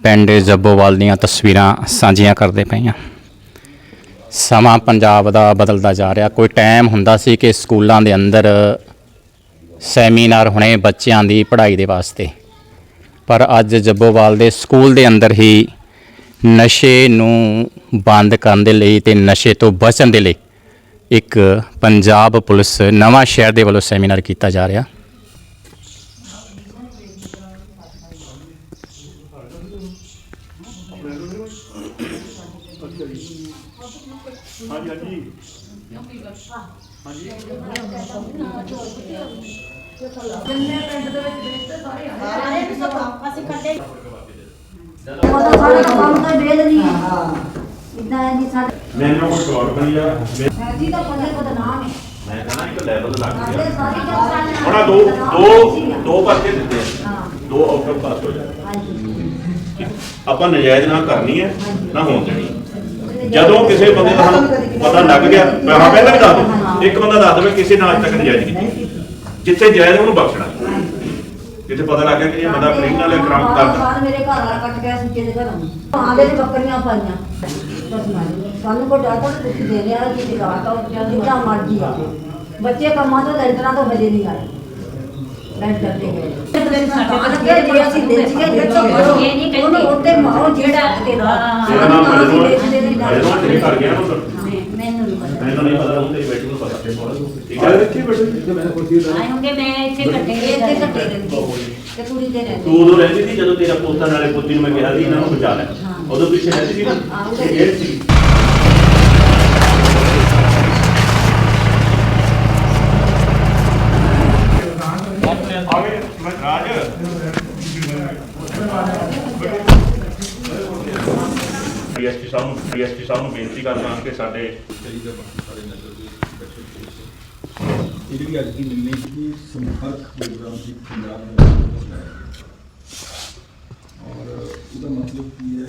ਪਿੰਡ ਜੱਬੋਵਾਲ ਦੀਆਂ ਤਸਵੀਰਾਂ ਸਾਂਝੀਆਂ ਕਰਦੇ ਪਏ ਹਾਂ। ਸਮਾਂ ਪੰਜਾਬ ਦਾ ਬਦਲਦਾ ਜਾ ਰਿਹਾ। ਕੋਈ ਟਾਈਮ ਹੁੰਦਾ ਸੀ ਕਿ ਸਕੂਲਾਂ ਦੇ ਅੰਦਰ ਸੈਮੀਨਾਰ ਹੋਣੇ ਬੱਚਿਆਂ ਦੀ ਪੜ੍ਹਾਈ ਦੇ ਵਾਸਤੇ। ਪਰ ਅੱਜ ਜੱਬੋਵਾਲ ਦੇ ਸਕੂਲ ਦੇ ਅੰਦਰ ਹੀ ਨਸ਼ੇ ਨੂੰ ਬੰਦ ਕਰਨ ਦੇ ਲਈ ਤੇ ਨਸ਼ੇ ਤੋਂ ਬਚਣ ਦੇ ਲਈ ਇੱਕ ਪੰਜਾਬ ਪੁਲਿਸ ਨਵਾਂ ਸ਼ਹਿਰ ਦੇ ਵੱਲੋਂ ਸੈਮੀਨਾਰ ਕੀਤਾ ਜਾ ਰਿਹਾ। ਉਹਦਾ ਸਾਡਾ ਕੰਮ ਤਾਂ ਵੇਲ ਨਹੀਂ ਹੈ ਇਦਾਂ ਹੈ ਜੀ ਸਾਡੇ ਮੈਨੂੰ ਕੋਈ ਸ਼ੌਕ ਨਹੀਂ ਆ ਜੀ। ਤਾਂ ਪੱਲੇ ਬਦਨਾਮ ਹੈ ਮੈਂ ਕਹਿੰਦਾ ਇੱਕ ਲੈਵਲ ਲੱਗ ਸਾਡੇ ਗਿਆ। ਸਾਰੀ ਜਨਤਾ ਹੁਣ ਆਹ ਦੋ ਦੋ ਦੋ ਪਰਚੇ ਦਿੱਤੇ ਆ। ਦੋ ਆਊਟ ਆਫ ਪਾਸ ਹੋ ਹਾਂਜੀ। ਆਪਾਂ ਨਜਾਇਜ਼ ਨਾ ਕਰਨੀ ਹੈ ਨਾ ਹੋਣ ਦੇਣੀ। ਜਦੋਂ ਕਿਸੇ ਬੰਦੇ ਦਾ ਸਾਨੂੰ ਪਤਾ ਲੱਗ ਗਿਆ ਮੈਂ ਹਾਂ ਪਹਿਲਾਂ ਵੀ ਦੱਸ ਦਿਓ ਇੱਕ ਬੰਦਾ ਦੱਸ ਦੇਵੇ ਕਿਸੇ ਨਾਲ ਅੱਜ ਤੱਕ ਨਜਾਇਜ਼ ਕੀਤੀ। ਜਿੱਥੇ ਜਾਇਜ਼ ਉਹਨੂੰ ਬਖਸ਼ਣਾ। ਜਿੱਥੇ ਪਤਾ ਲੱਗ ਗਿਆ ਕਿ ਇਹ ਬੰਦਾ ਕ੍ਰਿਮੀਨਲ ਹੈ ਕ੍ਰਾਈਮ ਕਰਦਾ। ਮੇਰੇ ਘਰ ਵਾਲਾ ਕੱਟ ਗਿਆ ਸੁੱਚੇ ਦੇ ਘਰੋਂ ਆਂਦੇ ਤੇ ਬੱਕਰੀਆਂ ਪਾਈਆਂ। ਬਸ ਮਾਰੀ ਸਾਨੂੰ ਕੋ ਡਾਟਾ ਤੁਸੀਂ ਦੇ ਰਿਹਾ ਕਿ ਦਿਖਾਤਾ ਜਿੱਦਾਂ ਮਰਜ਼ੀ ਆ। ਬੱਚੇ ਕੰਮਾਂ ਤੋਂ ਲੈਂਟਰਾਂ ਤੋਂ ਹਜੇ ਨਹੀਂ ਆਏ। ਦੇ ਜਿਹੜਾ ਕੇ ਦਾ ਤੇਰਾ ਨਾਮ ਅਜਨੋਰ ਅਜਨੋਰ ਤੇ ਕਰ ਗਿਆ ਨਾ ਮੈਨੂੰ ਨਹੀਂ ਪਤਾ ਮੈਨੂੰ ਨਹੀਂ ਪਤਾ ਉਹਦੇ ਬੈਠੇ ਨੂੰ ਪਤਾ ਠੀਕ ਹੈ ਇੱਥੇ ਬੈਠੇ ਮੈਂ ਕੁਰਸੀ ਆਏ ਹੋਣਗੇ ਮੈਂ ਇੱਥੇ ਕੱਟੇ ਇਹ ਤੇ ਕੱਟੇ ਰਹਿੰਦੇ ਤੇ ਕੁੜੀ ਦੇ ਰਹਿੰਦੇ ਤੂੰ ਉਦੋਂ ਰਹਿੰਦੀ ਸੀ ਜਦੋਂ ਤੇਰਾ ਪੋਤਾ ਨਾਲੇ ਪੁੱਤੀ ਨੂੰ ਮੈਂ ਕਿਹਾ ਸੀ ਇਹਨਾਂ ਨੂੰ ਬਚਾ ਲੈ ਹਾਂ। ਉਦੋਂ ਪਿੱਛੇ ਰਹਿੰਦੀ ਸੀ ਨਾ ਹਾਂ, ਉਦੋਂ ਇਹ ਗੇਟ ਸੀ ਆਵੇ ਰਾਜ ਡੀਐਸਪੀ ਸਾਹਿਬ ਨੂੰ ਡੀਐਸਪੀ ਸਾਹਿਬ ਨੂੰ ਬੇਨਤੀ ਕਰਦਾ ਕਿ ਸਾਡੇ ਇਹ ਜਿਹੜੀ ਅੱਜ ਦੀ ਮਿਲਣੀ ਸੀ ਸੰਪਰਕ ਪ੍ਰੋਗਰਾਮ ਸੀ ਪੰਜਾਬ ਦਾ ਔਰ ਉਹਦਾ ਮਤਲਬ ਕੀ ਹੈ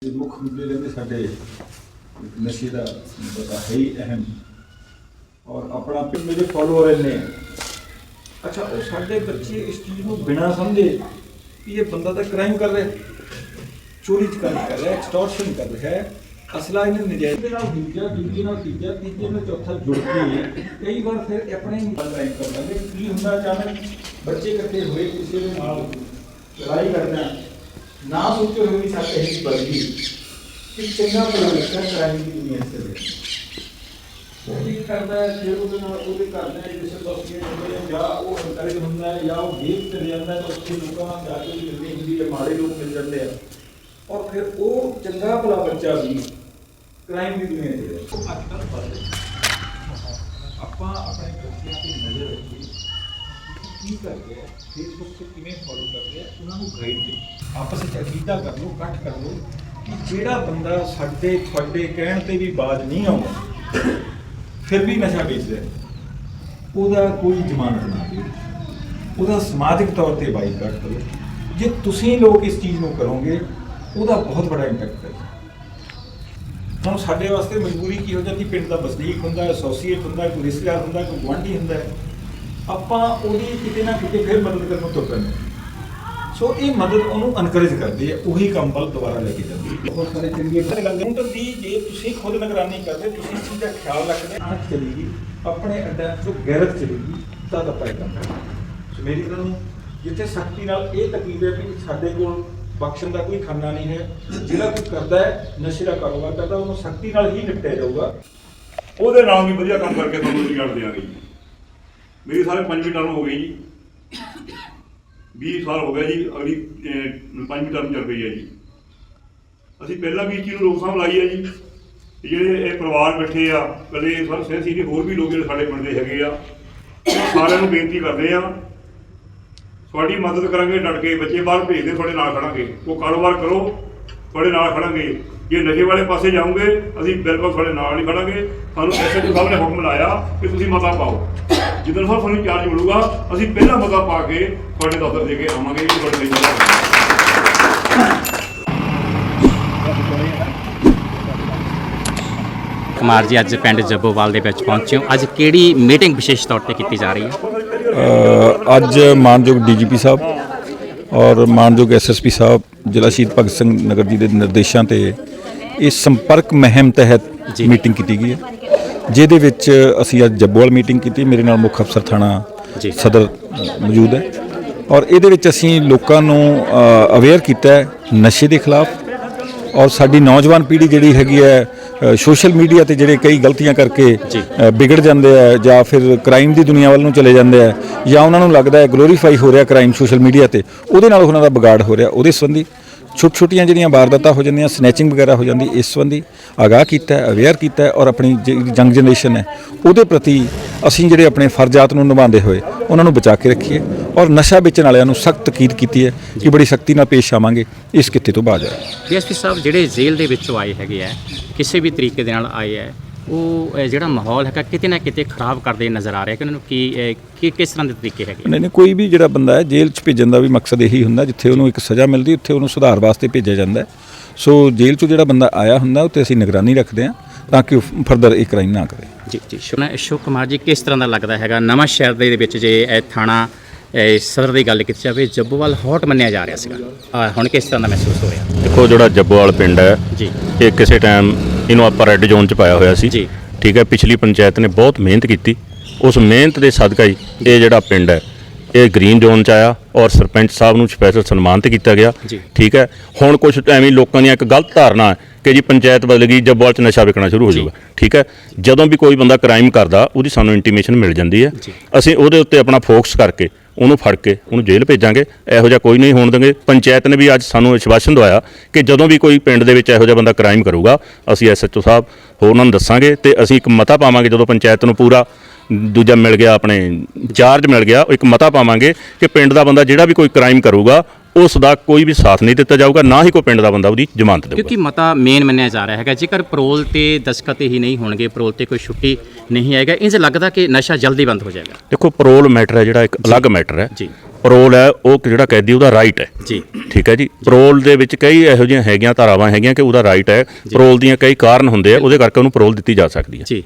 ਕਿ ਮੁੱਖ ਮੁੱਦੇ ਰਹਿੰਦੇ ਸਾਡੇ ਨਸ਼ੇ ਦਾ ਪਤਾ ਹੈ ਹੀ ਅਹਿਮ। ਔਰ ਆਪਣਾ ਮੇਰੇ ਫਾਲੋਅਰ ਨੇ ਅੱਛਾ, ਉਹ ਸਾਡੇ ਬੱਚੇ ਇਸ ਚੀਜ਼ ਨੂੰ ਬਿਨਾਂ ਸਮਝੇ ਕਿ ਇਹ ਬੰਦਾ ਤਾਂ ਕ੍ਰਾਈਮ ਕਰ ਰਿਹਾ। ਚੋਰੀ ਕਰ ਕਰ ਰਿਹਾ ਐਕਸਟੋਰਸ਼ਨ ਕਰ ਰਿਹਾ ਹੈ। ਅਸਲਾ ਇਹਨੇ ਨਜਾਇਜ਼ ਦੇ ਨਾਲ ਦੂਜਾ ਦੂਜੇ ਨਾਲ ਤੀਜਾ ਤੀਜੇ ਨਾਲ ਚੌਥਾ ਜੁੜ ਕੇ ਕਈ ਵਾਰ ਫਿਰ ਆਪਣੇ ਹੀ ਕ੍ਰਾਈਮ ਕਰ ਲੈਂਦੇ ਕੀ ਹੁੰਦਾ ਅਚਾਨਕ ਬੱਚੇ ਇਕੱਠੇ ਹੋਏ, ਕਿਸੇ ਦੇ ਨਾਲ ਲੜਾਈ ਕਰਨਾ, ਨਾ ਸੋਚੇ ਹੋਏ ਵੀ ਸਾਡੇ ਹੀ ਬਲਦੀ ਕਿ ਚੰਗਾ ਭਲਾ ਲੱਗਾ ਕ੍ਰਾਈਮ ਦੀ ਦੁਨੀਆ ਤੇ ਰਹੇ ਉਹ ਕੀ ਕਰਦਾ ਹੈ, ਫਿਰ ਉਹਦੇ ਨਾਲ ਉਹਦੇ ਘਰ ਦੇ ਜਿਸ ਦੋਸਤੀ ਹੁੰਦੇ ਆ ਜਾਂ ਉਹ ਇਨਕਰੇਜ ਹੁੰਦਾ ਹੈ, ਜਾਂ ਉਹ ਗੇਮ ਤੇ ਜਾਂਦਾ ਹੈ, ਤਾਂ ਉੱਥੇ ਲੋਕਾਂ ਨਾਲ ਜਾ ਕੇ ਵੀ ਮਿਲਦੀ ਹੁੰਦੀ ਹੈ ਮਾੜੇ ਲੋਕ ਮਿਲ ਜਾਂਦੇ ਆ। ਔਰ ਫਿਰ ਉਹ ਚੰਗਾ ਭਲਾ ਬੱਚਾ ਵੀ ਕ੍ਰਾਈਮ ਦੀ ਦੁਨੀਆ ਤੇ ਹੈ। ਉਹ ਅੱਜ ਕੱਲ੍ਹ ਵੱਧ ਰਿਹਾ। ਆਪਾਂ ਆਪਣੇ ਬੱਚਿਆਂ ਤੇ ਨਜ਼ਰ ਰੱਖੀਏ, ਕੀ ਕਰਦੇ ਆ ਫੇਸਬੁੱਕ ਤੇ ਕਿਵੇਂ ਫੋਲੋ ਕਰਦੇ ਆ, ਉਹਨਾਂ ਨੂੰ ਗਾਈਡ ਕਰੋ ਆਪਸ ਵਿੱਚ ਅਕੀਦਾ ਕਰ ਲਓ, ਇਕੱਠ ਕਰ ਲਓ ਕਿ ਜਿਹੜਾ ਬੰਦਾ ਸਾਡੇ, ਤੁਹਾਡੇ ਕਹਿਣ ਤੇ ਵੀ ਬਾਜ਼ ਨਹੀਂ ਆਉਂਦਾ, ਫਿਰ ਵੀ ਨਸ਼ਾ ਵੇਚਦਾ ਉਹਦਾ ਕੋਈ ਜ਼ਮਾਨਤ ਨਾ ਦਿਓ। ਉਹਦਾ ਸਮਾਜਿਕ ਤੌਰ ਤੇ ਬਾਈਕਾਟ ਕਰੋ। ਜੇ ਤੁਸੀਂ ਲੋਕ ਇਸ ਚੀਜ਼ ਨੂੰ ਕਰੋਗੇ ਉਹਦਾ ਬਹੁਤ ਬੜਾ ਇੰਪੈਕਟ ਹੈ ਹੁਣ ਸਾਡੇ ਵਾਸਤੇ ਮਜਬੂਰੀ ਕੀ ਹੋ ਜਾਂਦੀ ਪਿੰਡ ਦਾ ਵਸਨੀਕ ਹੁੰਦਾ ਐਸੋਸੀਏਟ ਹੁੰਦਾ ਕੋਈ ਰਿਸ਼ਤੇਦਾਰ ਹੁੰਦਾ ਕੋਈ ਗੁਆਂਢੀ ਹੁੰਦਾ। ਆਪਾਂ ਉਹਦੀ ਕਿਤੇ ਨਾ ਕਿਤੇ ਫਿਰ ਮਦਦ ਕਰਨ ਨੂੰ ਤੁਰ ਪੈਂਦੇ ਹਾਂ। ਸੋ ਇਹ ਮਦਦ ਉਹਨੂੰ ਐਨਕਰੇਜ ਕਰਦੀ ਹੈ ਉਹੀ ਕੰਮ ਵੱਲ ਦੁਬਾਰਾ ਲੈ ਕੇ ਜਾਂਦੀ ਹੈ ਬਹੁਤ ਸਾਰੇ ਚੰਗੇ ਹੈ ਦੀ ਜੇ ਤੁਸੀਂ ਖੁਦ ਨਿਗਰਾਨੀ ਕਰਦੇ ਤੁਸੀਂ ਇਸ ਚੀਜ਼ ਦਾ ਖਿਆਲ ਰੱਖਦੇ ਆਂਖ ਚਲੇਗੀ ਆਪਣੇ ਅੱਡਾ ਤੋਂ ਗੈਰਤ ਚਲੇਗੀ ਤਾਂ ਤਾਂ ਪਾਏਗਾ ਸੋ ਮੇਰੀ ਗੱਲ ਨੂੰ ਜਿੱਥੇ ਸਖਤੀ ਨਾਲ ਇਹ ਤਕੀਦ ਹੈ ਵੀ ਸਾਡੇ ਕੋਲ ਬਖਸ਼ਣ ਦਾ ਕੋਈ ਖਾਨਾ ਨਹੀਂ ਹੈ। ਜਿਹੜਾ ਕੋਈ ਕਰਦਾ ਹੈ ਨਸ਼ੇ ਦਾ ਕਾਰੋਬਾਰ ਕਰਦਾ ਉਹਨੂੰ ਸਖਤੀ ਨਾਲ ਹੀ ਨਿਪਟਿਆ ਜਾਊਗਾ। ਉਹਦੇ ਨਾਲ ਵੀ ਵਧੀਆ ਕੰਮ ਕਰਕੇ ਤੁਹਾਨੂੰ ਅਸੀਂ ਗੱਲ ਜੀ। ਮੇਰੀ ਸਾਰੇ ਪੰਜਵੀਂ ਟਰਮ ਹੋ ਗਈ ਜੀ। 20 ਸਾਲ ਹੋ ਗਿਆ ਜੀ ਅਗਲੀ ਅਹ, ਪੰਜਵੀਂ ਟਰਮ ਚੱਲ ਰਹੀ ਹੈ ਜੀ। ਅਸੀਂ ਪਹਿਲਾਂ ਵੀ ਇਸ ਚੀਜ਼ ਨੂੰ ਰੋਕਥਾਮ ਲਾਈ ਹੈ ਜੀ। ਜਿਹੜੇ ਇਹ ਪਰਿਵਾਰ ਬੈਠੇ ਆ ਕਦੇ ਸਰ ਸੈਂਸੀ ਦੇ ਹੋਰ ਵੀ ਲੋਕ ਜਿਹੜੇ ਸਾਡੇ ਪਿੰਡ ਦੇ ਹੈਗੇ ਆ ਸਾਰਿਆਂ ਨੂੰ ਬੇਨਤੀ ਕਰਦੇ ਆ ਤੁਹਾਡੀ ਮਦਦ ਕਰਾਂਗੇ ਡਟ ਕੇ ਬੱਚੇ ਬਾਹਰ ਭੇਜਦੇ ਤੁਹਾਡੇ ਨਾਲ ਖੜਾਂਗੇ। ਉਹ ਕਾਰੋਬਾਰ ਕਰੋ, ਤੁਹਾਡੇ ਨਾਲ ਖੜਾਂਗੇ। ਜੇ ਨਸ਼ੇ ਵਾਲੇ ਪਾਸੇ ਜਾਓਗੇ, ਅਸੀਂ ਬਿਲਕੁਲ ਤੁਹਾਡੇ ਨਾਲ ਨਹੀਂ ਖੜਾਂਗੇ। ਸਾਨੂੰ ਐਸਐਚਓ ਸਾਹਿਬ ਨੇ ਹੁਕਮ ਲਾਇਆ ਕਿ ਤੁਸੀਂ ਮਤਾ ਪਾਓ। ਜਿੱਦਣ ਸਾਹਿਬ ਸਾਨੂੰ ਚਾਰਜ ਮਿਲੂਗਾ ਅਸੀਂ ਪਹਿਲਾਂ ਮਤਾ ਪਾ ਕੇ ਤੁਹਾਡੇ ਦਫ਼ਤਰ ਦੇ ਕੇ ਆਵਾਂਗੇ ਤੁਹਾਡੇ ਲਈ ਮਤਾ ਕੁਮਾਰ ਜੀ ਅੱਜ ਪਿੰਡ ਜੱਬੋਵਾਲ ਦੇ ਵਿੱਚ ਪਹੁੰਚੇ ਹੋ। ਅੱਜ ਕਿਹੜੀ ਮੀਟਿੰਗ ਵਿਸ਼ੇਸ਼ ਤੌਰ ਤੇ ਕੀਤੀ ਜਾ ਰਹੀ ਹੈ? ਅ, ਅੱਜ ਮਾਨਯੋਗ ਡੀਜੀਪੀ ਸਾਹਿਬ ਔਰ ਮਾਨਯੋਗ ਐਸਐਸਪੀ ਸਾਹਿਬ ਜ਼ਿਲ੍ਹਾ ਸ਼ਹੀਦ ਭਗਤ ਸਿੰਘ ਨਗਰ ਜੀ ਦੇ ਨਿਰਦੇਸ਼ਾਂ ਤੇ ਇਹ ਸੰਪਰਕ ਮਹਿਮ ਤਹਿਤ ਜੀ। ਮੀਟਿੰਗ ਕੀਤੀ ਗਈ ਹੈ। ਜਿਹਦੇ ਵਿੱਚ ਅਸੀਂ ਅੱਜ ਜੱਬੋਵਾਲ ਮੀਟਿੰਗ ਕੀਤੀ। ਮੇਰੇ ਨਾਲ ਮੁੱਖ ਅਫਸਰ ਥਾਣਾ ਜੀ। ਸਦਰ ਅ, ਮੌਜੂਦ ਹੈ। ਔਰ ਇਹਦੇ ਵਿੱਚ ਅਸੀਂ ਲੋਕਾਂ ਨੂੰ ਅਵੇਅਰ ਕੀਤਾ ਹੈ ਨਸ਼ੇ ਦੇ ਖਿਲਾਫ। ਔਰ ਸਾਡੀ ਨੌਜਵਾਨ ਪੀੜ੍ਹੀ ਜਿਹੜੀ ਹੈਗੀ ਹੈ ਸੋਸ਼ਲ ਮੀਡੀਆ ਤੇ ਜਿਹੜੇ ਕਈ ਗਲਤੀਆਂ ਕਰਕੇ ਵਿਗੜ ਜਾਂਦੇ ਆ ਜਾਂ ਫਿਰ ਕ੍ਰਾਈਮ ਦੀ ਦੁਨੀਆ ਵੱਲ ਨੂੰ ਚਲੇ ਜਾਂਦੇ ਆ ਜਾਂ ਉਹਨਾਂ ਨੂੰ ਲੱਗਦਾ ਹੈ ਗਲੋਰੀਫਾਈ ਹੋ ਰਿਹਾ ਕ੍ਰਾਈਮ ਸੋਸ਼ਲ ਮੀਡੀਆ ਤੇ ਉਹਦੇ ਨਾਲ ਉਹਨਾਂ ਦਾ ਵਿਗਾੜ ਹੋ ਰਿਹਾ ਉਹਦੇ ਸੰਬੰਧੀ ਛੋਟ ਛੋਟੀਆਂ ਜਿਹੜੀਆਂ ਵਾਰਦਾਤਾਂ ਹੋ ਜਾਂਦੀਆਂ ਸਨੈਚਿੰਗ ਵਗੈਰਾ ਹੋ ਜਾਂਦੀ, ਇਸ ਸੰਬੰਧੀ ਆਗਾਹ ਕੀਤਾ ਹੈ ਅਵੇਅਰ ਕੀਤਾ ਹੈ ਔਰ ਆਪਣੀ ਜਿਹੜੀ ਯੰਗ ਜਨਰੇਸ਼ਨ ਹੈ। ਉਹਦੇ ਪ੍ਰਤੀ ਅਸੀਂ ਜਿਹੜੇ ਆਪਣੇ ਫਰਜ਼ਾਤ ਨੂੰ ਨਿਭਾਉਂਦੇ ਹੋਏ ਉਹਨਾਂ ਨੂੰ ਬਚਾ ਕੇ ਰੱਖੀਏ ਔਰ ਨਸ਼ਾ ਵੇਚਣ ਵਾਲਿਆਂ ਨੂੰ ਸਖਤ ਤਕੀਦ ਕੀਤੀ ਹੈ ਕਿ ਬੜੀ ਸਖਤੀ ਨਾਲ ਪੇਸ਼ ਆਵਾਂਗੇ ਇਸ ਕਿੱਤੇ ਤੋਂ ਬਾਜ ਆਏ ਡੀਐਸਪੀ ਸਾਹਿਬ, ਜਿਹੜੇ ਜੇਲ੍ਹ ਦੇ ਵਿੱਚੋਂ ਆਏ ਹੈਗੇ ਆ, ਕਿਸੇ ਵੀ ਤਰੀਕੇ ਦੇ ਨਾਲ ਆਏ ਆ ਉਹ ਜਿਹੜਾ ਮਾਹੌਲ ਹੈਗਾ ਕਿਤੇ ਨਾ ਕਿਤੇ ਖਰਾਬ ਕਰਦੇ ਨਜ਼ਰ ਆ ਰਿਹਾ ਕਿ ਉਹਨਾਂ ਨੂੰ ਕੀ ਕੀ ਕਿਸ ਤਰ੍ਹਾਂ ਦੇ ਤਰੀਕੇ ਹੈਗੇ? ਨਹੀਂ ਨਹੀਂ ਕੋਈ ਵੀ ਜਿਹੜਾ ਬੰਦਾ ਹੈ ਜੇਲ੍ਹ 'ਚ ਭੇਜਣ ਦਾ ਵੀ ਮਕਸਦ ਇਹੀ ਹੁੰਦਾ ਜਿੱਥੇ ਉਹਨੂੰ ਇੱਕ ਸਜ਼ਾ ਮਿਲਦੀ ਉੱਥੇ ਉਹਨੂੰ ਸੁਧਾਰ ਵਾਸਤੇ ਭੇਜਿਆ ਜਾਂਦਾ ਹੈ। ਸੋ ਜੇਲ੍ਹ 'ਚੋਂ ਜਿਹੜਾ ਬੰਦਾ ਆਇਆ ਹੁੰਦਾ ਉੱਤੇ ਅਸੀਂ ਨਿਗਰਾਨੀ ਰੱਖਦੇ ਹਾਂ ਤਾਂ ਕਿ ਉਹ ਫਰਦਰ ਇਹ ਕ੍ਰਾਈਮ ਨਾ ਕਰੇ। ਜੀ ਜੀ ਸ਼ੁਕਰ ਅਸ਼ੋਕ ਕੁਮਾਰ ਜੀ ਕਿਸ ਤਰ੍ਹਾਂ ਦਾ ਲੱਗਦਾ ਹੈਗਾ? ਨਵਾਂ ਸ਼ਹਿਰ ਦੇ ਵਿੱਚ ਜੇ ਇਹ ਥਾਣਾ ਇਹ ਸਦਰ ਦੀ ਗੱਲ ਕੀਤੀ ਜਾਵੇ ਜੱਬੋਵਾਲ ਹੌਟ ਮੰਨਿਆ ਜਾ ਰਿਹਾ ਸੀਗਾ। ਹੁਣ ਕਿਸ ਤਰ੍ਹਾਂ ਦਾ ਮਹਿਸੂਸ ਹੋ ਰਿਹਾ? ਦੇਖੋ ਜਿਹੜਾ ਜੱਬੋਵਾਲ ਪਿੰਡ ਹੈ ਜੀ। ਇਹ ਕਿਸੇ ਟਾਈਮ ਇਹਨੂੰ ਆਪਾਂ ਰੈੱਡ ਜ਼ੋਨ 'ਚ ਪਾਇਆ ਹੋਇਆ ਸੀ ਜੀ। ਠੀਕ ਹੈ ਪਿਛਲੀ ਪੰਚਾਇਤ ਨੇ ਬਹੁਤ ਮਿਹਨਤ ਕੀਤੀ ਉਸ ਮਿਹਨਤ ਦੇ ਸਦਕਾ ਹੀ ਇਹ ਜਿਹੜਾ ਪਿੰਡ ਹੈ ਇਹ ਗ੍ਰੀਨ ਜ਼ੋਨ 'ਚ ਆਇਆ ਔਰ ਸਰਪੰਚ ਸਾਹਿਬ ਨੂੰ ਸਪੈਸ਼ਲ ਸਨਮਾਨਿਤ ਕੀਤਾ ਗਿਆ। ਠੀਕ ਹੈ ਹੁਣ ਕੁਝ ਐਵੇਂ ਲੋਕਾਂ ਦੀਆਂ ਇੱਕ ਗਲਤ ਧਾਰਨਾ ਹੈ ਕਿ ਜੀ ਪੰਚਾਇਤ ਬਦਲ ਗਈ ਜੱਬੋਵਾਲ 'ਚ ਨਸ਼ਾ ਵਿਕਣਾ ਸ਼ੁਰੂ ਹੋ। ਜਾਊਗਾ ਠੀਕ ਹੈ ਜਦੋਂ ਵੀ ਕੋਈ ਬੰਦਾ ਕ੍ਰਾਈਮ ਕਰਦਾ ਉਹਦੀ ਸਾਨੂੰ ਇੰਟੀਮੇਸ਼ਨ ਮਿਲ ਜਾਂਦੀ ਹੈ। ਅਸੀਂ ਉਹਦੇ ਉੱਤੇ ਆਪਣਾ ਫੋਕਸ ਕਰਕੇ ਉਹਨੂੰ ਫੜ ਕੇ ਉਹਨੂੰ ਜੇਲ੍ਹ ਭੇਜਾਂਗੇ। ਇਹੋ ਜਿਹਾ ਕੋਈ ਨਹੀਂ ਹੋਣ ਦੇਵਾਂਗੇ ਪੰਚਾਇਤ ਨੇ ਵੀ ਅੱਜ ਸਾਨੂੰ ਵਿਸ਼ਵਾਸਨ ਦਵਾਇਆ ਕਿ ਜਦੋਂ ਵੀ ਕੋਈ ਪਿੰਡ ਦੇ ਵਿੱਚ ਇਹੋ ਜਿਹਾ ਬੰਦਾ ਕ੍ਰਾਈਮ ਕਰੂਗਾ, ਅਸੀਂ ਐਸਐਚਓ ਸਾਹਿਬ ਹੋਰ ਉਹਨਾਂ ਨੂੰ ਦੱਸਾਂਗੇ ਤੇ ਅਸੀਂ ਇੱਕ ਮਤਾ ਪਾਵਾਂਗੇ ਜਦੋਂ ਪੰਚਾਇਤ ਨੂੰ ਪੂਰਾ ਦੂਜਾ ਮਿਲ ਗਿਆ, ਆਪਣੇ ਚਾਰਜ ਮਿਲ ਗਿਆ ਇੱਕ ਮਤਾ ਪਾਵਾਂਗੇ ਕਿ ਪਿੰਡ ਦਾ ਬੰਦਾ ਜਿਹੜਾ ਵੀ ਕੋਈ ਕ੍ਰਾਈਮ ਕਰੂਗਾ ਉਸ ਦਾ ਕੋਈ ਵੀ ਸਾਥ ਨਹੀਂ ਦਿੱਤਾ ਜਾਊਗਾ ਨਾ ਹੀ ਕੋਈ ਪਿੰਡ ਦਾ ਬੰਦਾ ਉਹਦੀ ਜ਼ਮਾਨਤ ਦੇਊਗਾ। ਕਿਉਂਕਿ ਮਤਾ ਮੇਨ ਮੰਨਿਆ ਜਾ ਰਿਹਾ ਹੈਗਾ ਜੇਕਰ ਪਰੋਲ ਤੇ ਦਸਖਤ ਹੀ ਨਹੀਂ ਹੋਣਗੇ ਪਰੋਲ ਤੇ ਕੋਈ ਛੁੱਟੀ ਨਹੀਂ ਆਏਗਾ ਇੰਜ ਲੱਗਦਾ ਕਿ ਨਸ਼ਾ ਜਲਦੀ ਬੰਦ ਹੋ ਜਾਏਗਾ। ਦੇਖੋ ਪਰੋਲ ਮੈਟਰ ਹੈ ਜਿਹੜਾ ਇੱਕ ਅਲੱਗ ਮੈਟਰ ਹੈ। ਜੀ। ਪਰੋਲ ਹੈ ਉਹ ਜਿਹੜਾ ਕੈਦੀ ਉਹਦਾ ਰਾਈਟ ਹੈ। ਜੀ। ਠੀਕ ਹੈ ਜੀ। ਪਰੋਲ ਦੇ ਵਿੱਚ ਕਈ ਇਹੋ ਜਿਹੀਆਂ ਹੈਗੀਆਂ ਧਾਰਾਵਾਂ ਹੈਗੀਆਂ ਕਿ ਉਹਦਾ ਰਾਈਟ ਹੈ। ਪਰੋਲ ਦੀਆਂ ਕਈ ਕਾਰਨ ਹੁੰਦੇ ਆ ਉਹਦੇ ਕਰਕੇ ਉਹਨੂੰ ਪਰੋਲ ਦਿੱਤੀ ਜਾ ਸਕਦੀ ਹੈ। ਜੀ।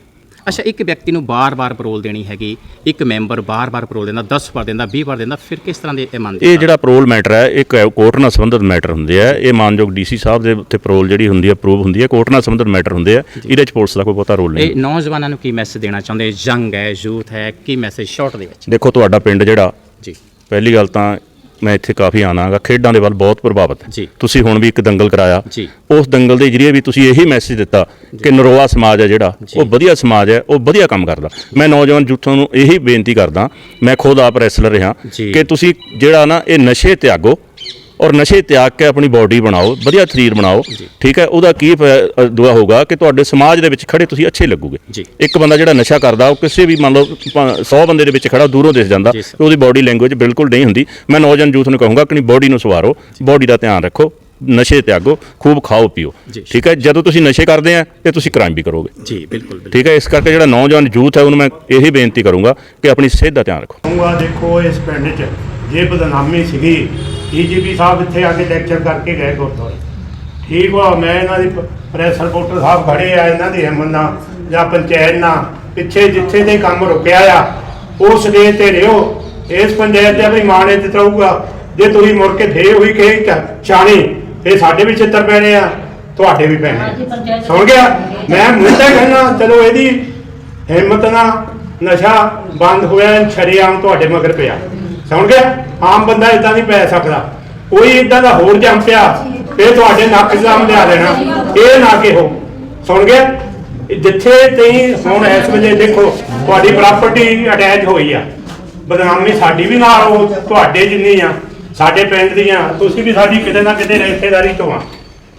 ਅੱਛਾ ਇੱਕ ਵਿਅਕਤੀ ਨੂੰ ਬਾਰ-ਬਾਰ ਪਰੋਲ ਦੇਣੀ ਹੈਗੀ ਇੱਕ ਮੈਂਬਰ ਬਾਰ-ਬਾਰ ਪਰੋਲ ਦਿੰਦਾ 10 ਵਾਰ ਦਿੰਦਾ 20 ਵਾਰ ਦਿੰਦਾ ਫਿਰ ਕਿਸ ਤਰ੍ਹਾਂ ਦੇ ਇਹ ਮੰਨਦੇ ਇਹ ਜਿਹੜਾ ਪਰੋਲ ਮੈਟਰ ਹੈ ਇਹ ਕੋਰਟ ਨਾਲ ਸੰਬੰਧਿਤ ਮੈਟਰ ਹੁੰਦੇ ਆ। ਇਹ ਮਾਨਯੋਗ ਡੀਸੀ ਸਾਹਿਬ ਦੇ ਉੱਤੇ ਪਰੋਲ ਜਿਹੜੀ ਹੁੰਦੀ ਹੈ ਅਪਰੂਵ ਹੁੰਦੀ ਹੈ। ਕੋਰਟ ਨਾਲ ਸੰਬੰਧਿਤ ਮੈਟਰ ਹੁੰਦੇ ਆ। ਇਹਦੇ ਚ ਪੁਲਿਸ ਦਾ ਕੋਈ ਬਹੁਤਾ ਰੋਲ ਨਹੀਂ। ਇਹ ਨੌਜਵਾਨਾਂ ਨੂੰ ਕੀ ਮੈਸੇਜ ਦੇਣਾ ਚਾਹੁੰਦੇ? ਯੰਗ ਹੈ ਯੂਥ ਹੈ ਕੀ ਮੈਸੇਜ ਸ਼ਾਰਟ ਦੇ ਵਿੱਚ? ਦੇਖੋ ਤੁਹਾਡਾ ਪਿੰਡ ਜਿਹੜਾ ਜੀ। ਪਹਿਲੀ ਗੱਲ ਤਾਂ ਮੈਂ ਇੱਥੇ ਕਾਫੀ ਆਨਾਗਾ ਖੇਡਾਂ ਦੇ ਵੱਲ ਬਹੁਤ ਪ੍ਰਭਾਵਿਤ ਜੀ। ਤੁਸੀਂ ਹੁਣ ਵੀ ਇੱਕ ਦੰਗਲ ਕਰਾਇਆ ਜੀ। ਉਸ ਦੰਗਲ ਦੇ ਜਰੀਏ ਵੀ ਤੁਸੀਂ ਇਹੀ ਮੈਸੇਜ ਦਿੱਤਾ ਕਿ ਨਰੋਆ ਸਮਾਜ ਹੈ ਜਿਹੜਾ ਉਹ ਵਧੀਆ ਸਮਾਜ ਹੈ ਉਹ ਵਧੀਆ ਕੰਮ ਕਰਦਾ ਮੈਂ ਨੌਜਵਾਨ ਜੂਥਾਂ ਨੂੰ ਇਹੀ ਬੇਨਤੀ ਕਰਦਾ ਮੈਂ ਖੁਦ ਆਪ ਰੈਸਲਰ ਰਿਹਾ ਜੀ। ਕਿ ਤੁਸੀਂ ਜਿਹੜਾ ਨਾ ਇਹ ਨਸ਼ੇ ਤਿਆਗੋ ਔਰ ਨਸ਼ੇ ਤਿਆਗ ਕੇ ਆਪਣੀ ਬਾਡੀ ਬਣਾਓ ਵਧੀਆ ਸਰੀਰ ਬਣਾਓ ਠੀਕ ਹੈ? ਉਹਦਾ ਕੀ ਦੁਆ ਹੋਊਗਾ ਕਿ ਤੁਹਾਡੇ ਸਮਾਜ ਦੇ ਵਿੱਚ ਖੜੇ ਤੁਸੀਂ ਅੱਛੇ ਲੱਗੋਗੇ। ਇੱਕ ਬੰਦਾ ਜਿਹੜਾ ਨਸ਼ਾ ਕਰਦਾ ਉਹ ਕਿਸੇ ਵੀ ਮੰਨ ਲਓ 100 ਬੰਦੇ ਦੇ ਵਿੱਚ ਖੜਾ ਦੂਰੋਂ ਦਿਸ ਜਾਂਦਾ। ਕਿ ਉਹਦੀ ਬਾਡੀ ਲੈਂਗੁਏਜ ਬਿਲਕੁਲ ਨਹੀਂ ਹੁੰਦੀ। ਮੈਂ ਨੌਜਵਾਨ ਯੂਥ ਨੂੰ ਕਹੂੰਗਾ ਕਿ ਆਪਣੀ ਬਾਡੀ ਨੂੰ ਸਵਾਰੋ ਬਾਡੀ ਦਾ ਧਿਆਨ ਰੱਖੋ ਨਸ਼ੇ ਤਿਆਗੋ ਖੂਬ ਖਾਓ ਪੀਓ। ਠੀਕ ਹੈ? ਜਦੋਂ ਤੁਸੀਂ ਨਸ਼ੇ ਕਰਦੇ ਆ ਤੇ ਤੁਸੀਂ ਕ੍ਰਾਈਮ ਵੀ ਕਰੋਗੇ। ਜੀ ਬਿਲਕੁਲ ਠੀਕ ਹੈ? ਇਸ ਕਰਕੇ ਜਿਹੜਾ ਨੌਜਵਾਨ ਯੂਥ ਹੈ ਉਹਨੂੰ ਮੈਂ ਇਹੀ ਬੇਨਤੀ ਕਰੂੰਗਾ ਕਿ ਆਪਣੀ ਸਿਹਤ ਦਾ ਧਿਆਨ ਰੱਖੋ। ਦੇਖੋ ਇਸ ਪਿੰਡ 'ਚ। ਜੇ ਬਦਨਾਮੀ ਸੀਗੀ ਡੀਜੀਪੀ ਸਾਹਿਬ ਇੱਥੇ ਆ ਕੇ ਲੈਕਚਰ ਕਰਕੇ ਗਏ ਗੁਰਦੁਆਰੇ। ਠੀਕ ਵਾ ਮੈਂ ਇਹਨਾਂ ਦੀ ਪ੍ਰੈਸ ਰਿਪੋਰਟਰ ਸਾਹਿਬ ਖੜੇ ਆ ਇਹਨਾਂ ਦੀ ਹਿੰਮਤ ਨਾਲ ਜਾਂ ਪੰਚਾਇਤ ਨਾਲ ਪਿੱਛੇ ਜਿੱਥੇ ਦੇ ਕੰਮ ਰੁਕਿਆ ਆ ਉਸ ਦੇ ਤੇ ਰਿਓ ਇਸ ਪੰਚਾਇਤ ਤੇ ਵੀ ਮਾਣੇ ਤੇ ਰਹੂਗਾ। ਜੇ ਤੁਸੀਂ ਮੁੜ ਕੇ ਫੇਰ ਹੋਈ ਕਹੇ ਚਾਣੀ ਤੇ ਸਾਡੇ ਵੀ ਚਿੱਤਰ ਪੈਣੇ ਆ ਤੁਹਾਡੇ ਵੀ ਪੈਣੇ। ਸੁਣ ਗਿਆ? ਮੈਂ ਮੁੱਦਾ ਕਹਿਣਾ ਚਲੋ ਇਹਦੀ ਹਿੰਮਤ ਨਾਲ ਨਸ਼ਾ ਬੰਦ ਹੋਇਆ ਸ਼ਰੇਆਮ ਤੁਹਾਡੇ ਮਗਰ ਪਿਆ। ਸੁਣ ਗਿਆ? ਆਮ ਬੰਦਾ ਇਦਾਂ ਨਹੀਂ ਪੈ ਸਕਦਾ। ਕੋਈ ਇਦਾਂ ਦਾ ਹੋਰ ਜੰਮ ਪਿਆ, ਇਹ ਤੁਹਾਡੇ ਨੱਕ ਜਾਮ ਲਿਆ ਦੇਣਾ। ਇਹ ਨਾ ਕਿਹੋ। ਸੁਣ ਗਿਆ? ਜਿੱਥੇ ਤੁਸੀਂ ਹੁਣ ਇਸ ਵੇਲੇ ਦੇਖੋ, ਤੁਹਾਡੀ ਪ੍ਰਾਪਰਟੀ ਅਟੈਚ ਹੋਈ ਆ। ਬਦਨਾਮੀ ਸਾਡੀ ਵੀ ਨਾਲ ਹੋ, ਤੁਹਾਡੇ ਜਿੰਨੀ ਆ, ਸਾਡੇ ਪਿੰਡ ਦੀਆਂ, ਤੁਸੀਂ ਵੀ ਸਾਡੀ ਕਿਤੇ ਨਾ ਕਿਤੇ ਰਿਸ਼ਤੇਦਾਰੀ ਤੋਂ ਆ।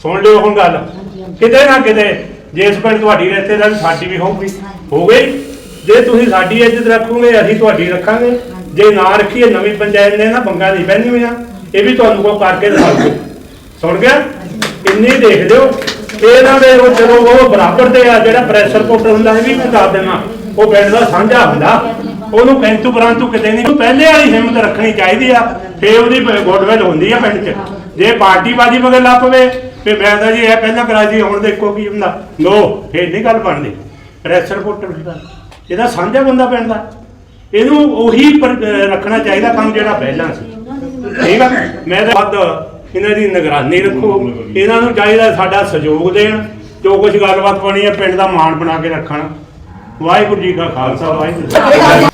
ਸੁਣ ਲਿਓ ਹੁਣ ਗੱਲ। ਕਿਤੇ ਨਾ ਕਿਤੇ ਜੇ ਇਸ ਪਿੰਡ ਤੁਹਾਡੀ ਰਿਸ਼ਤੇਦਾਰੀ ਸਾਡੀ ਵੀ ਹੋਊਗੀ। ਹੋ ਗਈ? ਜੇ ਤੁਸੀਂ ਸਾਡੀ ਇੱਜ਼ਤ ਰੱਖੋਗੇ, ਅਸੀਂ ਤੁਹਾਡੀ ਰੱਖਾਂਗੇ। ਜੇ ਨਾ ਰੱਖੀਏ ਨਵੀਂ ਪੰਚਾਇਤ ਨੇ ਨਾ ਬੰਗਾ ਨਹੀਂ ਪੈਣੀ ਹੋਈਆਂ। ਇਹ ਵੀ ਤੁਹਾਨੂੰ ਕੋ ਕਰਕੇ ਦਿਖਾਉਂਗੇ ਸੁਣ ਗਿਆ? ਇੰਨੀ ਦੇਖ ਲਿਓ ਇਹਨਾਂ ਦੇ ਉਹ ਜਦੋਂ ਉਹ ਬਰਾਬਰ ਦੇ ਆ, ਜਿਹੜਾ ਪ੍ਰੈਸ ਰਿਪੋਰਟਰ ਹੁੰਦਾ ਇਹ ਵੀ ਮੈਂ ਦੱਸ ਦੇਣਾ ਉਹ ਪਿੰਡ ਦਾ ਸਾਂਝਾ ਹੁੰਦਾ। ਉਹਨੂੰ ਕਿੰਤੂ ਪਰੰਤੂ ਕਿਤੇ ਨਹੀਂ। ਪਹਿਲੇ ਵਾਲੀ ਹਿੰਮਤ ਰੱਖਣੀ ਚਾਹੀਦੀ ਆ। ਫੇ ਉਹਦੀ ਗੁੱਡਵਿਲ ਹੁੰਦੀ ਆ ਪਿੰਡ 'ਚ। ਜੇ ਪਾਰਟੀ ਬਾਜੀ ਮਗਰ ਲਾ ਪਵੇ ਤੇ ਮੈਂ ਤਾਂ ਜੀ ਇਹ ਪਹਿਲਾਂ ਕਰਾ ਜੀ ਹੁਣ ਦੇਖੋ ਕੀ ਹੁੰਦਾ। ਲੋ, ਫੇਰ ਨਹੀਂ ਗੱਲ ਬਣਦੀ। ਪ੍ਰੈਸ਼ਰ ਰਿਪੋਰਟਰ ਹੁੰਦਾ। ਇਹਦਾ ਸਾਂਝਾ ਬੰਦਾ ਪਿੰਡ ਦਾ। ਇਹਨੂੰ ਉਹੀ ਪਰ- ਅਹ ਰੱਖਣਾ ਚਾਹੀਦਾ ਕੰਮ ਜਿਹੜਾ ਪਹਿਲਾਂ ਸੀ। ਠੀਕ ਆ? ਮੈਂ ਤਾਂ ਵੱਧ ਇਹਨਾਂ ਦੀ ਨਿਗਰਾਨੀ ਰੱਖੋ। ਇਹਨਾਂ ਨੂੰ ਚਾਹੀਦਾ ਸਾਡਾ ਸਹਿਯੋਗ ਦੇਣ, ਜੋ ਕੁਝ ਗੱਲਬਾਤ ਬਣੀ ਹੈ, ਪਿੰਡ ਦਾ ਮਾਣ ਬਣਾ ਕੇ ਰੱਖਣ। ਵਾਹਿਗੁਰੂ ਜੀ ਕਾ ਖਾਲਸਾ, ਵਾਹਿਗੁਰੂ ਜੀ ਕੀ ਫਤਿਹ।